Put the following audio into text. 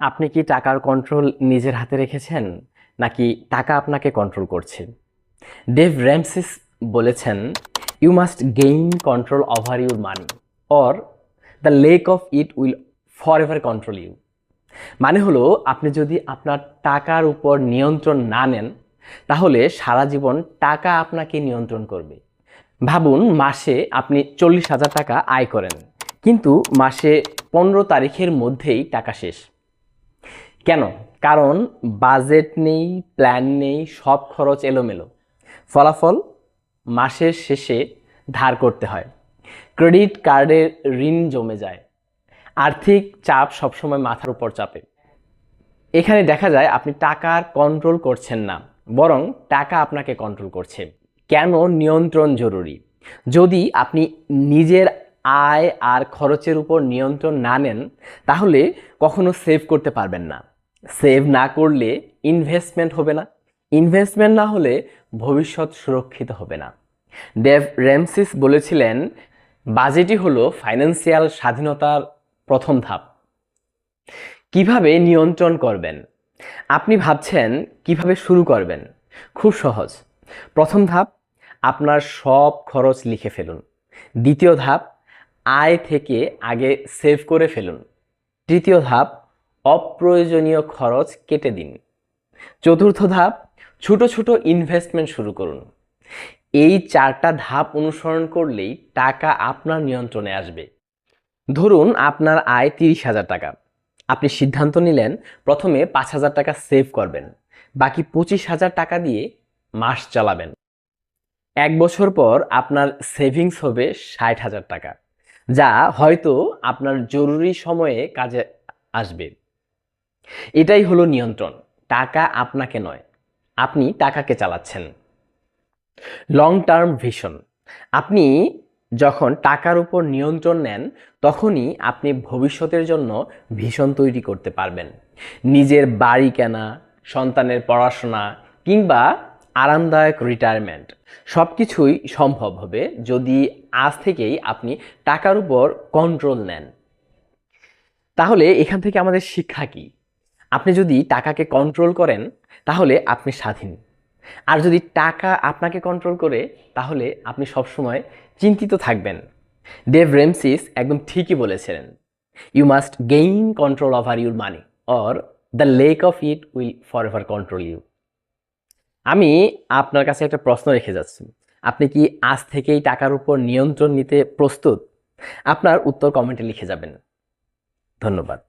আপনি কি টাকার কন্ট্রোল নিজের হাতে রেখেছেন, নাকি টাকা আপনাকে কন্ট্রোল করছে? ডেভ র্যামসিস বলেছেন you must gain control over your money or the lack of it will forever control you মানে হলো, আপনি যদি আপনার টাকার উপর নিয়ন্ত্রণ না নেন, তাহলে সারা জীবন টাকা আপনাকে নিয়ন্ত্রণ করবে। ভাবুন, মাসে আপনি চল্লিশ হাজার টাকা আয় করেন, কিন্তু মাসে পনেরো তারিখের মধ্যেই টাকা শেষ। কেন? কারণ বাজেট নেই প্ল্যান নেই, সব খরচ এলোমেলো। ফলাফল মাসের শেষে ধার করতে হয়। ক্রেডিট কার্ডের ঋণ জমে যায়। আর্থিক চাপ সবসময় মাথার উপর চাপে। এখানে দেখা যায় আপনি টাকার কন্ট্রোল করছেন না, বরং টাকা আপনাকে কন্ট্রোল করছে। কেন? নিয়ন্ত্রণ জরুরি। যদি আপনি নিজের আয় আর খরচের উপর নিয়ন্ত্রণ না নেন, তাহলে কখনো সেভ করতে পারবেন না। সেভ না করলে ইনভেস্টমেন্ট হবে না। ইনভেস্টমেন্ট না হলে ভবিষ্যৎ সুরক্ষিত হবে না। ডেভ র্যামসিস বলেছিলেন, বাজেটই হলো ফাইন্যান্সিয়াল স্বাধীনতার প্রথম ধাপ। কীভাবে নিয়ন্ত্রণ করবেন? আপনি ভাবছেন কীভাবে শুরু করবেন? খুব সহজ। প্রথম ধাপ, আপনার সব খরচ লিখে ফেলুন। দ্বিতীয় ধাপ, আয় থেকে আগে সেভ করে ফেলুন। তৃতীয় ধাপ অপ্রয়োজনীয় খরচ কেটে দিন। চতুর্থ ধাপ, ছোট ছোট ইনভেস্টমেন্ট শুরু করুন। এই চারটা ধাপ অনুসরণ করলেই টাকা আপনার নিয়ন্ত্রণে আসবে। ধরুন আপনার আয় তিরিশ হাজার টাকা। আপনি সিদ্ধান্ত নিলেন, প্রথমে পাঁচ হাজার টাকা সেভ করবেন। বাকি পঁচিশ হাজার টাকা দিয়ে মাস চালাবেন। এক বছর পর আপনার সেভিংস হবে ষাট হাজার টাকা, যা হয়তো আপনার জরুরি সময়ে কাজে আসবে। এটাই হলো নিয়ন্ত্রণ। টাকা আপনাকে নয়, আপনি টাকাকে চালাচ্ছেন। লং টার্ম ভিশন আপনি যখন টাকার উপর নিয়ন্ত্রণ নেন, তখনই আপনি ভবিষ্যতের জন্য ভীষণ তৈরি করতে পারবেন। নিজের বাড়ি কেনা, সন্তানের পড়াশোনা কিংবা আরামদায়ক রিটায়ারমেন্ট সব কিছুই সম্ভব হবে যদি আজ থেকেই আপনি টাকার উপর কন্ট্রোল নেন। তাহলে এখান থেকে আমাদের শিক্ষা কি? আপনি যদি টাকাকে কন্ট্রোল করেন, তাহলে আপনি স্বাধীন। আর যদি টাকা আপনাকে কন্ট্রোল করে, তাহলে আপনি সবসময় চিন্তিত থাকবেন। ডেভ রেমসিস একদম ঠিকই বলেছিলেন you must gain control over your money or the lack of it will forever control you আমি আপনার কাছে একটা প্রশ্ন রেখে যাচ্ছি। আপনি কি আজ থেকেই টাকার উপর নিয়ন্ত্রণ নিতে প্রস্তুত? আপনার উত্তর কমেন্টে লিখে যাবেন। ধন্যবাদ।